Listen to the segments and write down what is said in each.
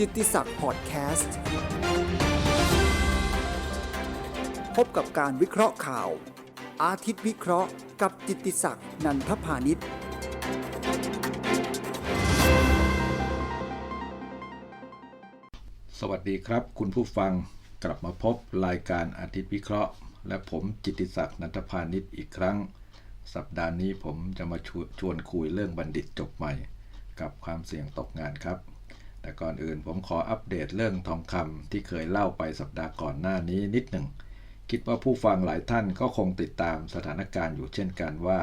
จิตติศักดิ์พอดแคสต์ พบกับการวิเคราะห์ข่าว อาทิตย์วิเคราะห์กับจิตติศักดิ์นันทพาณิชย์สวัสดีครับ คุณผู้ฟังกลับมาพบรายการอาทิตย์วิเคราะห์ และผมจิตติศักดิ์นันทพาณิชย์อีกครั้ง สัปดาห์นี้ผมจะมาชชวนคุยเรื่องบัณฑิตจบใหม่ กับความเสี่ยงตกงานครับ แต่ก่อนอื่นผมขออัปเดตเรื่องทองคำที่เคยเล่าไปสัปดาห์ก่อนหน้านี้นิดหนึ่ง คิดว่าผู้ฟังหลายท่านก็คงติดตามสถานการณ์อยู่เช่นกันว่า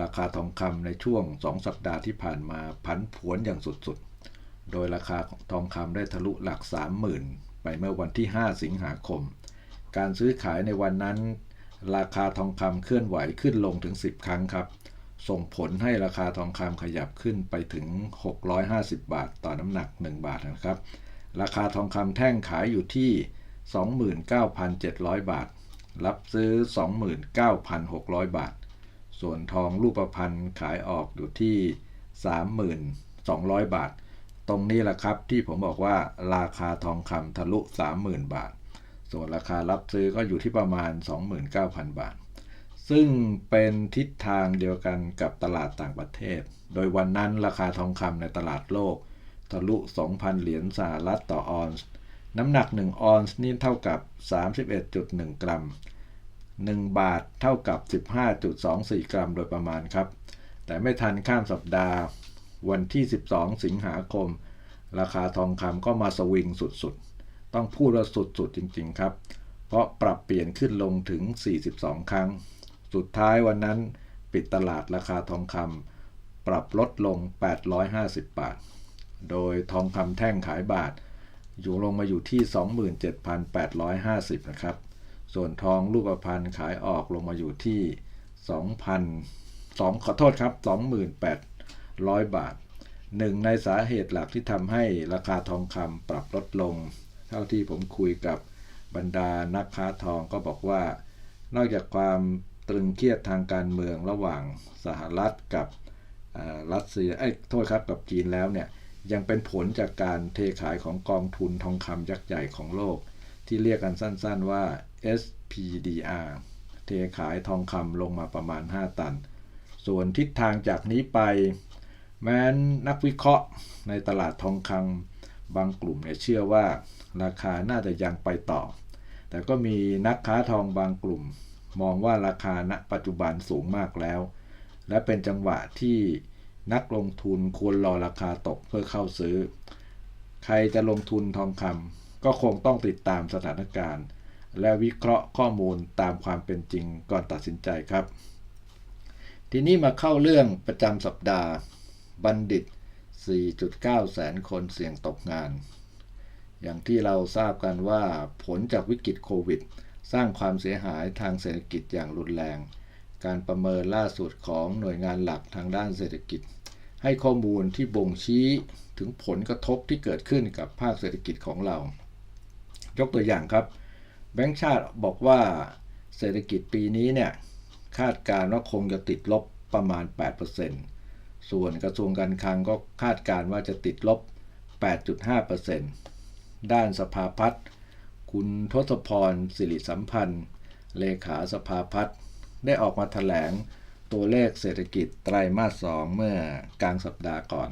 ราคาทองคำในช่วง 2 สัปดาห์ที่ผ่านมาผันผวนอย่างสุดๆ โดยราคาทองคำได้ทะลุหลัก 30,000 ไปเมื่อวันที่ 5 สิงหาคม การซื้อขายในวันนั้น ราคาทองคำเคลื่อนไหวขึ้นลงถึง 10 ครั้งครับ ส่งผลให้ราคาทองคำขยับขึ้นไปถึง 650 บาทต่อน้ำหนัก 1 บาทนะครับ ราคาทองคำแท่งขายอยู่ที่ 29,700 บาท รับซื้อ 29,600 บาท ส่วนทองรูปพรรณขายออกอยู่ที่ 3,200 บาท ตรงนี้แหละครับที่ผมบอกว่าราคาทองคำทะลุ 30,000 บาท ส่วนราคารับซื้อก็อยู่ที่ประมาณ 29,000 บาท ซึ่งเป็นทิศทางเดียวกันกับตลาดต่างประเทศ โดยวันนั้นราคาทองคำในตลาดโลก ทะลุ 2,000 เหรียญสหรัฐต่อออนซ์ น้ำหนัก 1 ออนซ์นี่เท่ากับ 31.1 กรัม 1 บาทเท่ากับ 15.24 กรัมโดยประมาณครับ แต่ไม่ทันข้ามสัปดาห์ วันที่ 12 สิงหาคม ราคาทองคำก็มาสวิงสุดๆ ต้องพูดว่าสุดๆจริงๆครับ เพราะปรับเปลี่ยนขึ้นลงถึง 42 ครั้ง สุดท้ายวันนั้นปิดตลาดราคาทองคำปรับลดลง 850 บาท โดยทองคำแท่งขายบาท อยู่ลงมาอยู่ที่ 27,850 นะครับ ส่วนทองรูปพรรณขายออกลงมาอยู่ที่ 2,000 2 ขอโทษครับ 28,000 บาทหนึ่งในสาเหตุหลักที่ทำให้ราคาทองคำปรับลดลง เท่าที่ผมคุยกับบรรดานักค้าทองก็บอกว่า นอกจากความ ตรึงเครียดทางการเมืองระหว่างสหรัฐกับรัสเซียเอ้ยโทษครับกับจีนแล้วเนี่ยยังเป็นผลจากการเทขายของกองทุนทองคำยักษ์ใหญ่ของโลก ที่เรียกกันสั้นๆว่า SPDR เทขายทองคำลงมาประมาณ 5 ตัน ส่วนทิศทางจากนี้ไป แม้นนักวิเคราะห์ในตลาดทองคำบางกลุ่มเนี่ยเชื่อว่าราคาน่าจะยังไปต่อ แต่ก็มีนักค้าทองบางกลุ่ม มองว่าราคาณปัจจุบันสูงมากแล้ว และเป็นจังหวะที่นักลงทุนควรรอราคาตกเพื่อเข้าซื้อ ใครจะลงทุนทองคำก็คงต้องติดตามสถานการณ์ และวิเคราะห์ข้อมูลตามความเป็นจริงก่อนตัดสินใจครับ ทีนี้มาเข้าเรื่องประจำสัปดาห์ บัณฑิต 4.9 แสนคนเสี่ยงตกงาน อย่างที่เราทราบกันว่าผลจากวิกฤตโควิด สร้างความเสียหายทางเศรษฐกิจอย่างรุนแรง การประเมินล่าสุดของหน่วยงานหลักทางด้านเศรษฐกิจ ให้ข้อมูลที่บ่งชี้ถึงผลกระทบที่เกิดขึ้นกับภาคเศรษฐกิจของเรา ยกตัวอย่างครับ แบงก์ชาติบอกว่าเศรษฐกิจปีนี้เนี่ยคาดการณ์ว่าคงจะติดลบประมาณ 8%ส่วนกระทรวงการคลังก็คาดการณ์ว่าจะติดลบ 8.5%ด้านสภาพัฒน์ คุณทศพรสิริสัมพันธ์ เลขาสภาพัฒน์ได้ออกมาแถลงตัวเลขเศรษฐกิจไตรมาส 2 เมื่อกลางสัปดาห์ก่อน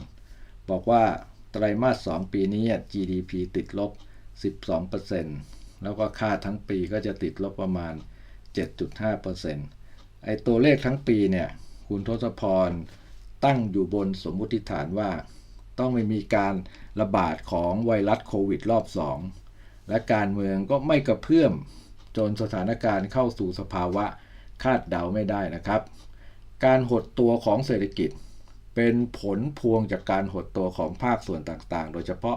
บอกว่าไตรมาส 2 ปีนี้ GDP ติดลบ 12%แล้วก็ค่าทั้งปีก็จะติดลบประมาณ 7.5%ไอตัวเลขทั้งปีเนี่ย คุณทศพรตั้งอยู่บนสมมุติฐานว่า ต้องไม่มีการระบาดของไวรัสโควิดรอบ 2 และการเมืองก็ไม่กระเพื่อมจนสถานการณ์เข้าสู่สภาวะคาดเดาไม่ได้นะครับ การหดตัวของเศรษฐกิจ เป็นผลพวงจากการหดตัวของภาคส่วนต่างๆ โดยเฉพาะ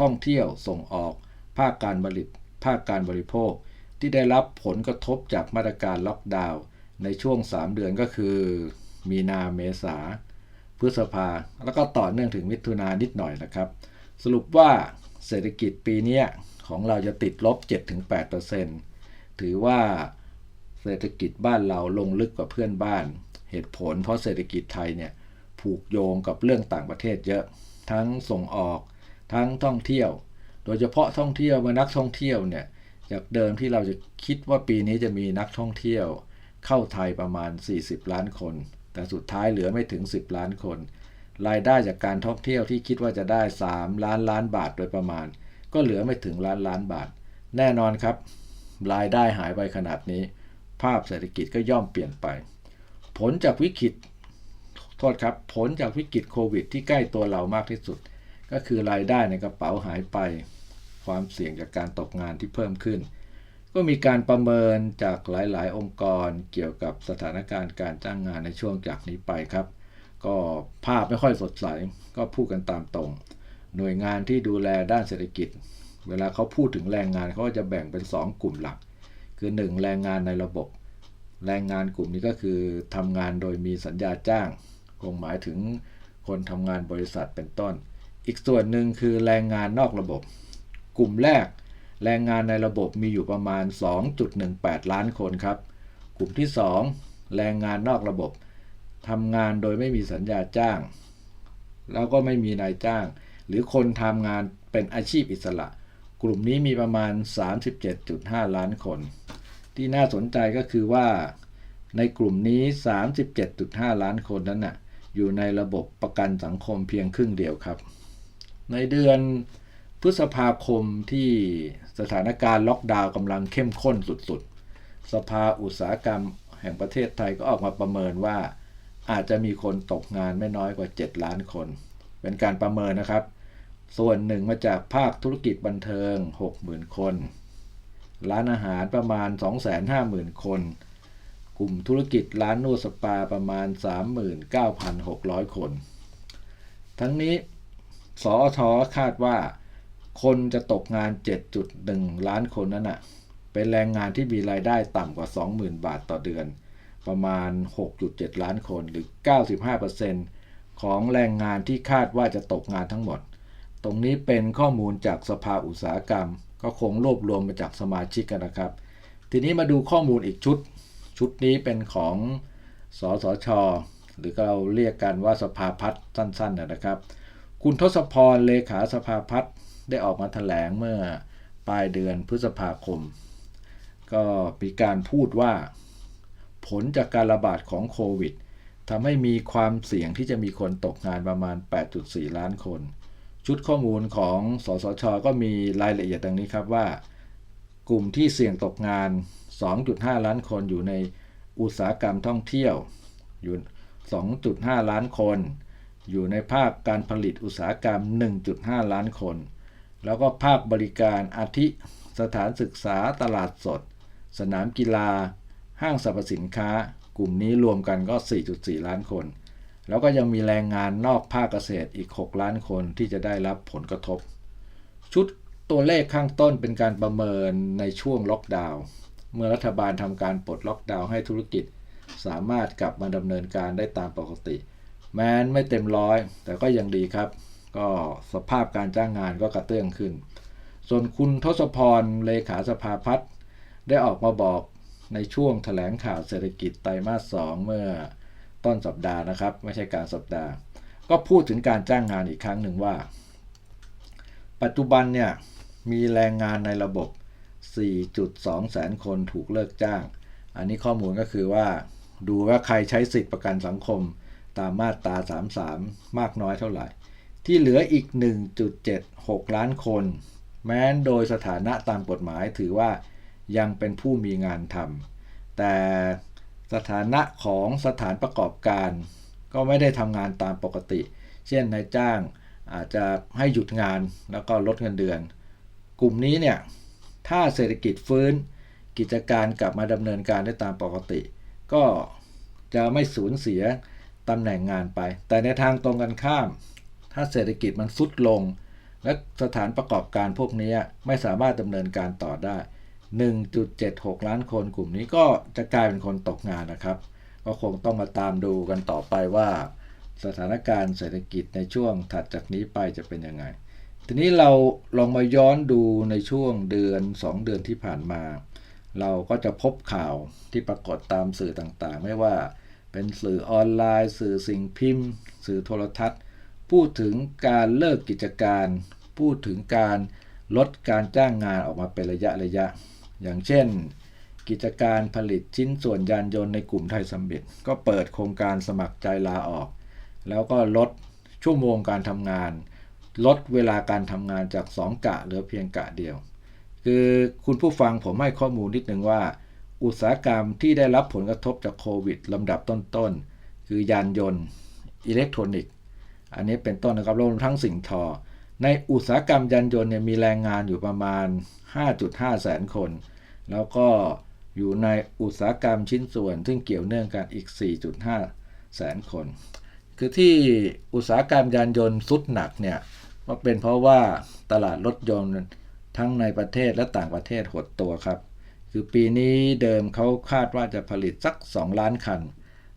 ท่องเที่ยวส่งออก ภาคการผลิต ภาคการบริโภค ที่ได้รับผลกระทบจากมาตรการล็อกดาวน์ในช่วง 3 เดือนก็คือ มีนาเมษาพฤษภา แล้วก็ต่อเนื่องถึงมิถุนายนนิดหน่อยนะครับ สรุปว่าเศรษฐกิจปีนี้ ของเราจะติดลบ 7-8%ถือว่าเศรษฐกิจบ้านเราลงลึกกว่าเพื่อนบ้าน เหตุผลเพราะเศรษฐกิจไทยเนี่ยผูกโยงกับเรื่องต่างประเทศเยอะ ทั้งส่งออก ทั้งท่องเที่ยว โดยเฉพาะท่องเที่ยวเมื่อนักท่องเที่ยวเนี่ยจากเดิมที่เราจะคิดว่าปีนี้จะมีนักท่องเที่ยว เข้าไทยประมาณ 40 ล้านคน แต่สุดท้ายเหลือไม่ถึง 10 ล้านคน รายได้จากการท่องเที่ยวที่คิดว่าจะได้ 3 ล้านล้านบาทโดยประมาณ ก็เหลือไม่ถึงล้านล้านบาท แน่นอนครับ รายได้หายไปขนาดนี้ ภาพเศรษฐกิจก็ย่อมเปลี่ยนไป ผลจากวิกฤตโทษครับ ผลจากวิกฤตโควิดที่ใกล้ตัวเรามากที่สุด ก็คือรายได้ในกระเป๋าหายไป ความเสี่ยงจากการตกงานที่เพิ่มขึ้น ก็มีการประเมินจากหลาย ๆ องค์กรเกี่ยวกับสถานการณ์การจ้างงานในช่วงจากนี้ไปครับ ก็ภาพไม่ค่อยสดใสก็พูดกันตามตรง หน่วยงานที่ดูแลด้านเศรษฐกิจ เวลาเขาพูดถึงแรงงานเขาก็จะแบ่งเป็น 2 กลุ่มหลัก คือ 1 แรงงานในระบบ แรงงานกลุ่มนี้ก็คือทำงานโดยมีสัญญาจ้างคงหมายถึงคนทำงานบริษัทเป็นต้น อีกส่วนหนึ่งคือแรงงานนอกระบบ กลุ่มแรก แรงงานในระบบมีอยู่ประมาณ 2.18 ล้านคนครับ กลุ่มที่ 2 แรงงานนอกระบบทำงานโดยไม่มีสัญญาจ้าง แล้วก็ไม่มีนายจ้าง หรือคนทำงานเป็นอาชีพอิสระ กลุ่มนี้มีประมาณ 37.5 ล้านคน ที่น่าสนใจก็คือว่า ในกลุ่มนี้ 37.5 ล้านคนนั้นน่ะอยู่ในระบบประกันสังคมเพียงครึ่งเดียวครับ ในเดือนพฤษภาคมที่สถานการณ์ล็อกดาวน์กำลังเข้มข้นสุดๆ สภาอุตสาหกรรมแห่งประเทศไทยก็ออกมาประเมินว่าอาจจะมีคนตกงานไม่น้อยกว่า 7 ล้านคน เป็นการประเมินนะครับ ส่วนหนึ่งมาจากภาคธุรกิจบันเทิง 60,000 คน ร้านอาหารประมาณ 250,000 คน กลุ่มธุรกิจร้านนวดสปาประมาณ 39,600 คน ทั้งนี้สอทคาดว่า คนจะตกงาน 7.1 ล้านคนนั้นน่ะเป็นแรงงานที่มีรายได้ต่ำกว่า 20,000 บาทต่อเดือน ประมาณ 6.7 ล้านคนหรือ 95% ของแรงงานที่คาดว่าจะตกงานทั้งหมด ตรงนี้เป็นข้อมูลจากสภาอุตสาหกรรม ก็คงรวบรวมมาจากสมาชิกกันนะครับ ทีนี้มาดูข้อมูลอีกชุด ชุดนี้เป็นของสสช หรือเราเรียกกันว่าสภาพัฒน์สั้นๆนะครับ คุณทศพรเลขาสภาพัฒน์ได้ออกมาแถลงเมื่อปลายเดือนพฤษภาคม ก็มีการพูดว่า ผลจากการระบาดของโควิด ทำให้มีความเสี่ยงที่จะมีคนตกงานประมาณ 8.4 ล้านคน ชุดข้อมูลของสสช ก็มีรายละเอียดดังนี้ครับว่า กลุ่มที่เสี่ยงตกงาน 2.5 ล้านคนอยู่ในอุตสาหกรรมท่องเที่ยวอยู่ 2.5 ล้านคน อยู่ในภาคการผลิตอุตสาหกรรม 1.5 ล้านคน แล้วก็ภาคบริการอาทิสถานศึกษาตลาดสด สนามกีฬา ห้างสรรพสินค้า กลุ่มนี้รวมกันก็ 4.4 ล้านคน แล้วก็ยังมีแรงงานนอกภาคเกษตรอีก 6 ล้านคนที่จะได้รับผลกระทบ ชุดตัวเลขข้างต้นเป็นการประเมินในช่วงล็อกดาวน์เมื่อรัฐบาลทำการปลดล็อกดาวน์ให้ธุรกิจ สามารถกลับมาดำเนินการได้ตามปกติ แม้นไม่เต็มร้อย แต่ก็ยังดีครับ ก็สภาพการจ้างงานก็กระเตื้องขึ้น ส่วนคุณทศพรเลขาสภาพัฒน์ได้ออกมาบอก ในช่วงแถลงข่าวเศรษฐกิจไตรมาส 2 เมื่อต้นสัปดาห์นะครับ ไม่ใช่กลารสัปดาห์ ก็พูดถึงการจ้างงานอีกครั้งหนึ่งว่า ปัจจุบันเนี่ยมีแรงงานในระบบ 4.2 แสนคนถูกเลิกจ้าง อันนี้ข้อมูลก็คือว่าดูว่าใครใช้สิทธิประกันสังคมตามมาตรา 33 มากน้อยเท่าไหร่ ที่เหลืออีก 1.76 ล้านคน แม้นโดยสถานะตามกฎหมายถือว่า ยังเป็นผู้มีงานทำแต่สถานะของสถานประกอบการ ก็ไม่ได้ทำงานตามปกติ เช่นนายจ้างอาจจะให้หยุดงานแล้วก็ลดเงินเดือน กลุ่มนี้เนี่ยถ้าเศรษฐกิจฟื้น กิจการกลับมาดำเนินการได้ตามปกติ ก็จะไม่สูญเสียตำแหน่งงานไป แต่ในทางตรงกันข้าม ถ้าเศรษฐกิจมันสุดลง และสถานประกอบการพวกนี้ไม่สามารถดำเนินการต่อได้ 1.76 ล้านคนกลุ่มนี้ก็จะกลายเป็นคนตกงานนะครับ ก็คงต้องมาตามดูกันต่อไปว่า สถานการณ์เศรษฐกิจในช่วงถัดจากนี้ไปจะเป็นยังไง ทีนี้เราลองมาย้อนดูในช่วงเดือน 2 เดือนที่ผ่านมา เราก็จะพบข่าวที่ปรากฏตามสื่อต่างๆ ไม่ว่าเป็นสื่อออนไลน์ สื่อสิ่งพิมพ์ สื่อโทรทัศน์ พูดถึงการเลิกกิจการ พูดถึงการลดการจ้างงานออกมาเป็นระยะระยะ อย่างเช่น กิจการผลิตชิ้นส่วนยานยนต์ในกลุ่มไทยสมิตก็เปิดโครงการสมัครใจลาออก แล้วก็ลดชั่วโมงการทำงาน ลดเวลาการทำงานจาก 2 กะเหลือเพียงกะเดียว คือคุณผู้ฟังผมให้ข้อมูลนิดนึงว่า อุตสาหกรรมที่ได้รับผลกระทบจากโควิดลำดับต้นๆคือยานยนต์ อิเล็กทรอนิกส์ อันนี้เป็นต้นนะครับรวมทั้งสิ่งทอ ในอุตสาหกรรมยานยนต์เนี่ยมีแรงงานอยู่ประมาณ 5.5 แสนคน แล้วก็อยู่ในอุตสาหกรรมชิ้นส่วน ซึ่งเกี่ยวเนื่องกันอีก 4.5 แสนคน คือที่อุตสาหกรรมยานยนต์สุดหนักเนี่ยก็เป็นเพราะว่าตลาดรถยนต์ทั้งในประเทศและต่างประเทศหดตัวครับ คือปีนี้เดิมเขาคาดว่าจะผลิตสัก 2 ล้านคัน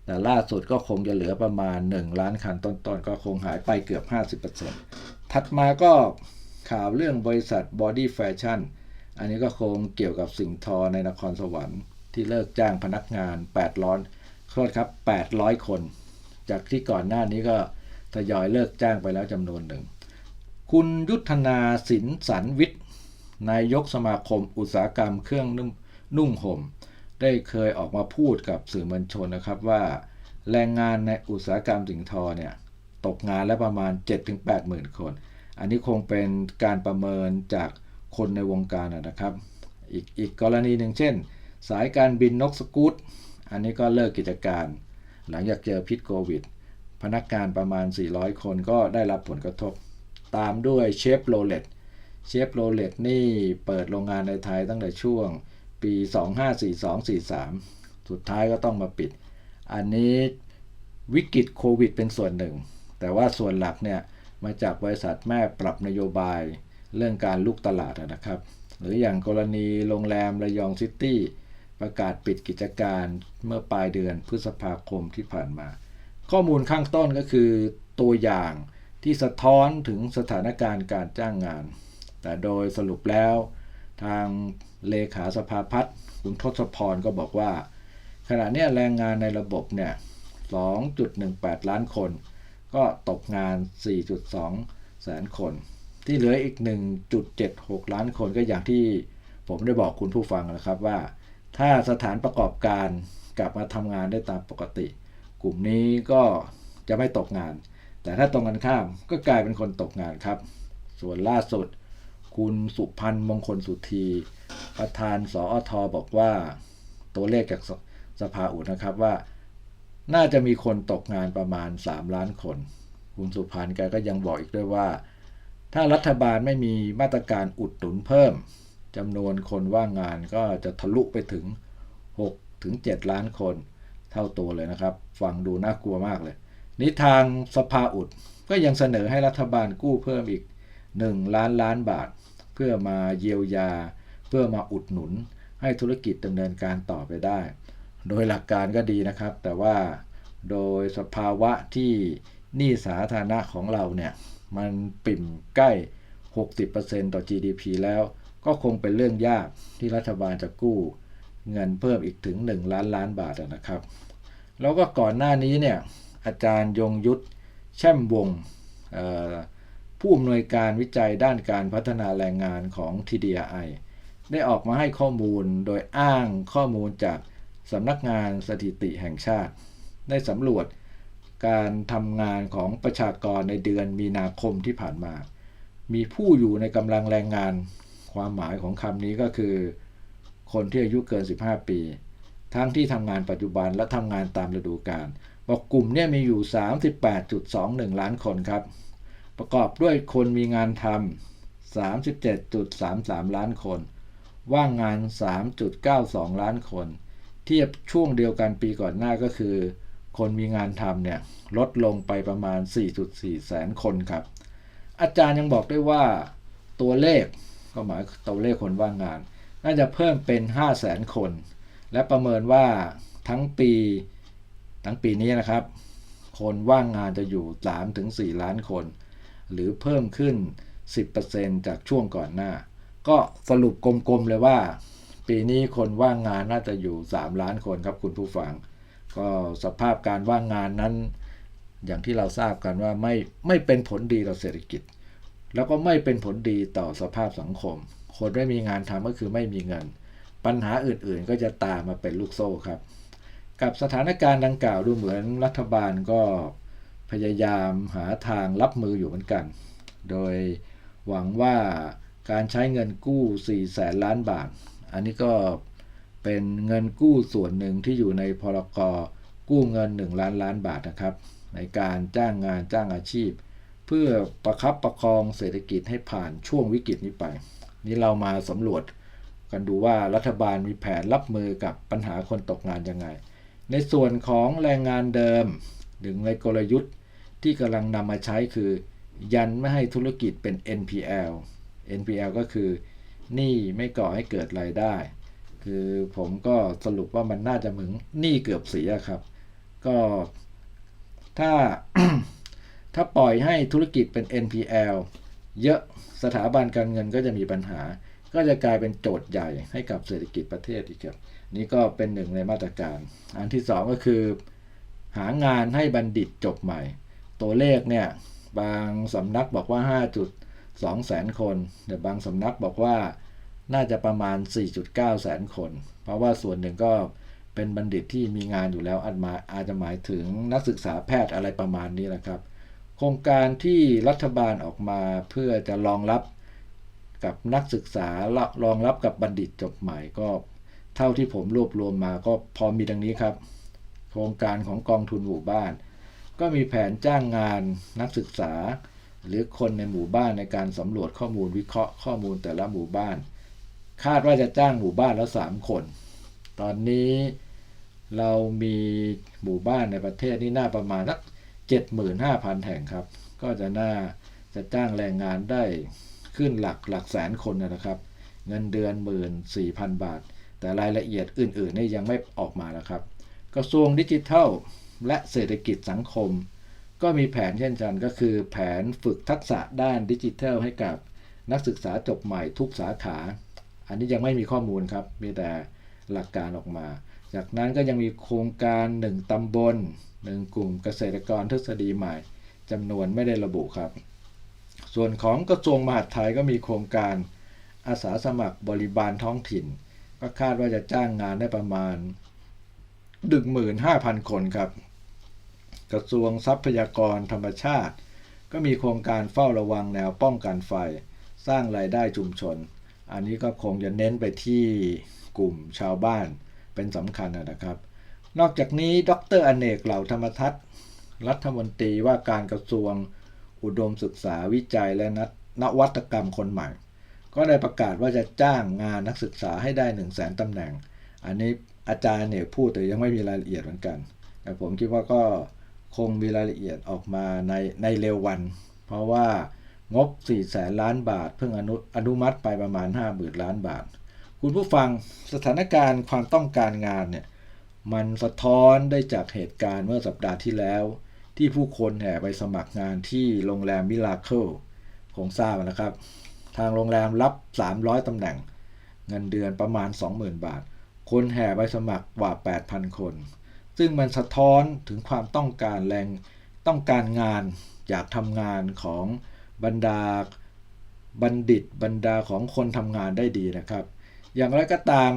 แต่ล่าสุดก็คงจะเหลือประมาณ 1 ล้านคันต้นๆ ก็คงหายไปเกือบ 50% ถัดมาก็ข่าวเรื่องบริษัท Body Fashion อันนี้ก็คงเกี่ยวกับสิ่งทอในนครสวรรค์ ที่เลิกจ้างพนักงาน800โทษครับ 800 คน จากที่ก่อนหน้านี้ก็ทยอยเลิกจ้างไปแล้วจำนวนหนึ่ง คุณยุทธนาสินสันวิทย์นายกสมาคมอุตสาหกรรมเครื่องนุ่มนุ่งห่ม ได้เคยออกมาพูดกับสื่อมวลชนนะครับว่า แรงงานในอุตสาหกรรมสิงทอเนี่ย ตกงานแล้วประมาณ 7-8หมื่นคน อันนี้คงเป็นการประเมินจากคนในวงการนะนะครับ อีกอีกกรณีหนึ่งเช่น สายการบินนกสกูตอันนี้ก็เลิกกิจการ หลังจากเจอพิษโควิด พนักงานประมาณ 400 คนก็ได้รับผลกระทบ ตามด้วยเชฟโรเลตเชฟโรเลตนี่เปิดโรงงานในไทยตั้งแต่ช่วงปี 2542-43 สุดท้ายก็ต้องมาปิด อันนี้วิกฤตโควิดเป็นส่วนหนึ่ง แต่ว่าส่วนหลักเนี่ยมาจากบริษัทแม่ปรับนโยบายเรื่องการลุกตลาดนะครับ หรืออย่างกรณีโรงแรมระยองซิตี้ประกาศปิดกิจการเมื่อปลายเดือนพฤษภาคมที่ผ่านมา ข้อมูลข้างต้นก็คือตัวอย่างที่สะท้อนถึงสถานการณ์การจ้างงาน แต่โดยสรุปแล้ว ทางเลขาสภาพัฒน์คุณทศพรก็บอกว่า ขณะนี้แรงงานในระบบเนี่ย 2.18 ล้านคน ก็ตกงาน 4.2 แสนคน ที่เหลืออีก 1.76 ล้านคนก็อย่างที่ผมได้บอกคุณผู้ฟังนะครับว่า ถ้าสถานประกอบการกลับมาทำงานได้ตามปกติ กลุ่มนี้ก็จะไม่ตกงาน แต่ถ้าตรงกันข้ามก็กลายเป็นคนตกงานครับ ส่วนล่าสุด คุณสุพันธ์มงคลสุธีประธานสอทอบอกว่า ตัวเลขจากสสภาอุนะครับว่า น่าจะมีคนตกงานประมาณ 3 ล้านคน คุณสุพันธ์แกก็ยังบอกอีกด้วยว่า ถ้ารัฐบาลไม่มีมาตรการอุดหนุนเพิ่มจำนวนคนว่างงานก็จะทะลุไปถึง6ถึง7ล้านคน เท่าตัวเลยนะครับ ฟังดูน่ากลัวมากเลย นี้ทางสภาอุดก็ยังเสนอให้รัฐบาลกู้เพิ่มอีก 1 ล้านล้านบาท เพื่อมาเยียวยา เพื่อมาอุดหนุนให้ธุรกิจดำเนินการต่อไปได้ โดยหลักการก็ดีนะครับ แต่ว่าโดยสภาวะที่หนี้สาธารณะของเราเนี่ย มันปิ่มใกล้ 60%ต่อ GDP แล้ว ก็คงเป็นเรื่องยากที่รัฐบาลจะกู้เงินเพิ่มอีกถึง 1 ล้านล้านบาทนะครับ แล้วก็ก่อนหน้านี้เนี่ยอาจารย์ยงยุทธแช่มวงผู้อำนวยการวิจัยด้านการพัฒนาแรงงานของ TDI ได้ออกมาให้ข้อมูลโดยอ้างข้อมูลจาก สำนักงานสถิติแห่งชาติ ได้สำรวจการทำงานของประชากรในเดือนมีนาคมที่ผ่านมา มีผู้อยู่ในกำลังแรงงาน ความหมายของคำนี้ก็คือ คนที่อายุเกิน 15 ปี ทั้งที่ทำงานปัจจุบันและทำงานตามฤดูกาลบอกกลุ่มนี่ยมีอยู่ 38.21 ล้านคนครับ ประกอบด้วยคนมีงานทำ37.33 ล้านคน ว่างงาน 3.92 ล้านคน เทียบช่วงเดียวกันปีก่อนหน้าก็คือ คนมีงานทำเนี่ยลดลงไปประมาณ 4.4 แสนคนครับ อาจารย์ยังบอกด้วยว่าตัวเลขก็หมายตัวเลขคนว่างงาน น่าจะเพิ่มเป็น 5 0 0แสนคน และประเมินว่าทั้งปีทั้งปีนี้นะครับ คนว่างงานจะอยู่ 3-4 ล้านคน หรือเพิ่มขึ้น 10%จากช่วงก่อนหน้า ก็สรุปกลมๆเลยว่า ปีนี้คนว่างงานน่าจะอยู่ 3 ล้านคนครับคุณผู้ฟัง ก็สภาพการว่างงานนั้น อย่างที่เราทราบกันว่าไม่ไม่เป็นผลดีต่อเศรษฐกิจ แล้วก็ไม่เป็นผลดีต่อสภาพสังคม คนไม่มีงานทำก็คือไม่มีเงิน ปัญหาอื่นๆก็จะตามมาเป็นลูกโซ่ครับ กับสถานการณ์ดังกล่าวดูเหมือนรัฐบาลก็พยายามหาทางรับมืออยู่เหมือนกัน โดยหวังว่าการใช้เงินกู้4แสนล้านบาท อันนี้ก็เป็นเงินกู้ส่วนหนึ่งที่อยู่ในพรกกู้เงิน 1 ล้านล้านบาทนะครับ ในการจ้างงานจ้างอาชีพ เพื่อประคับประคองเศรษฐกิจให้ผ่านช่วงวิกฤตนี้ไป นี่เรามาสำรวจกันดูว่ารัฐบาลมีแผนรับมือกับปัญหาคนตกงานยังไง ในส่วนของแรงงานเดิมหนึ่งในกลยุทธ์ที่กำลังนำมาใช้คือ ยันไม่ให้ธุรกิจเป็น NPL NPL ก็คือ หนี้ไม่ก่อให้เกิดรายได้ คือผมก็สรุปว่ามันน่าจะเหมือนหนี้เกือบเสียครับ ก็ถ้าถ้าปล่อยให้ธุรกิจเป็น NPL เยอะสถาบันการเงินก็จะมีปัญหา ก็จะกลายเป็นโจทย์ใหญ่ให้กับเศรษฐกิจประเทศอีกครับนี่ก็เป็นหนึ่งในมาตรการ อันที่สองก็คือ หางานให้บัณฑิตจบใหม่ ตัวเลขเนี่ย บางสำนักบอกว่า 5.2แสนคน แต่บางสำนักบอกว่าน่าจะประมาณ 4.9 แสนคน เพราะว่าส่วนหนึ่งก็เป็นบัณฑิตที่มีงานอยู่แล้วอาจมาอาจจะหมายถึงนักศึกษาแพทย์อะไรประมาณนี้แหละครับ โครงการที่รัฐบาลออกมาเพื่อจะรองรับกับนักศึกษารองรับกับบัณฑิตจบใหม่ก็ เท่าที่ผมรวบรวมมาก็พอมีดังนี้ครับ โครงการของกองทุนหมู่บ้าน ก็มีแผนจ้างงานนักศึกษา หรือคนในหมู่บ้านในการสำรวจข้อมูลวิเคราะห์ข้อมูลแต่ละหมู่บ้าน คาดว่าจะจ้างหมู่บ้านละสามคน ตอนนี้เรามีหมู่บ้านในประเทศนี่น่าประมาณสักเจ็ดหมื่นห้าพันแห่งครับ ก็จะน่าจะจ้างแรงงานได้ขึ้นหลักหลักแสนคนนะครับ เงินเดือนหมื่นสี่พันบาท แต่รายละเอียดอื่นๆนี่ยังไม่ออกมานะครับ กระทรวงดิจิทัล และเศรษฐกิจสังคม ก็มีแผนเช่นกันก็คือแผนฝึกทักษะด้านดิจิทัลให้กับนักศึกษาจบใหม่ทุกสาขา อันนี้ยังไม่มีข้อมูลครับ มีแต่หลักการออกมา จากนั้นก็ยังมีโครงการ 1 ตำบล 1 กลุ่มเกษตรกรทฤษฎีใหม่จำนวนไม่ได้ระบุครับ ส่วนของกระทรวงมหาดไทยก็มีโครงการอาสาสมัครบริบาลท้องถิ่น ก็คาดว่าจะจ้างงานได้ประมาณ 15,000 คนครับ กระทรวงทรัพยากรธรรมชาติ ก็มีโครงการเฝ้าระวังแนวป้องกันไฟ สร้างรายได้ชุมชน อันนี้ก็คงจะเน้นไปที่กลุ่มชาวบ้านเป็นสำคัญนะครับ นอกจากนี้ดรอเนกเหล่าธรรมทัศน์รัฐมนตรีว่าการกระทรวงอุดมศึกษาวิจัยและนวัตกรรมคนใหม่ ก็ได้ประกาศว่าจะจ้างงานนักศึกษาให้ได้ 1 0 0 0 0แสนตำแหน่ง อันนี้อาจารย์เนี่ยพูดแต่ยังไม่มีรายละเอียดเหมือนกัน แต่ผมคิดว่าก็ คงมีรายละเอียดออกมาในในเร็ววัน เพราะว่างบ4แสนล้านบาท เพิ่งอนุอนุมัติไปประมาณ 5 0,000 ล้านบาท คุณผู้ฟังสถานการณ์ความต้องการงานเนี่ยมันสะท้อนได้จากเหตุการณ์เมื่อสัปดาห์ที่แล้ว ที่ผู้คนแห่ไปสมัครงานที่โรงแรมมิราเคิลคงทราบนะครับ ทางโรงแรมรับ 300 ตำแหน่ง เงินเดือนประมาณ 20,000 บาท คนแห่ไปสมัครกว่า 8,000 คน ซึ่งมันสะท้อนถึงความต้องการแรงต้องการงานอยากทำงานของบรรดาบัณฑิตบรรดาของคนทำงานได้ดีนะครับ อย่างไรก็ตาม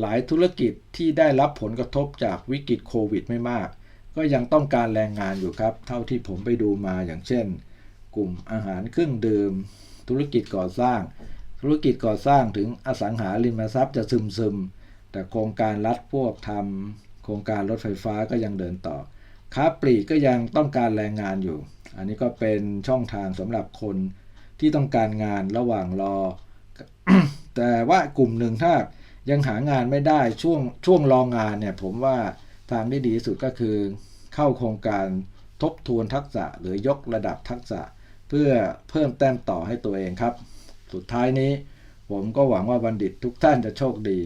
หลายธุรกิจที่ได้รับผลกระทบจากวิกฤตโควิดไม่มาก ก็ยังต้องการแรงงานอยู่ครับ เท่าที่ผมไปดูมาอย่างเช่น กลุ่มอาหารเครื่องดื่ม ธุรกิจก่อสร้าง ธุรกิจก่อสร้างถึงอสังหาริมทรัพย์จะซึมซึมแต่โครงการรัฐพวกทำ ครงการรถไฟฟ้าก็ยังเดินต่อ ค้าปลีกก็ยังต้องการแรงงานอยู่ อันนี้ก็เป็นช่องทางสำหรับคนที่ต้องการงานระหว่างรอ แต่ว่ากลุ่มหนึ่งถ้ายังหางานไม่ได้ช่วงช่วงรองานเนี่ย ผมว่าทางที่ดีที่สุดก็คือ เข้าโครงการทบทวนทักษะหรือยกระดับทักษะ เพื่อเพิ่มแต้มต่อให้ตัวเองครับ สุดท้ายนี้ ผมก็หวังว่าบัณฑิตทุกท่านจะโชคดี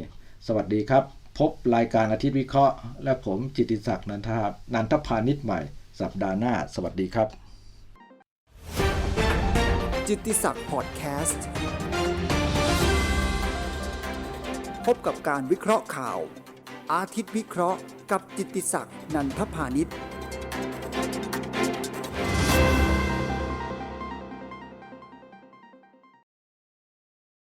สวัสดีครับ พบรายการอาทิตย์วิเคราะห์ และผมจิตติศักดิ์นันทานันทพานิชใหม่ สัปดาห์หน้า สวัสดีครับ จิตติศักดิ์พอดแคสต์ พบกับการวิเคราะห์ข่าว อาทิตย์วิเคราะห์ กับจิตติศักดิ์นันทพานิช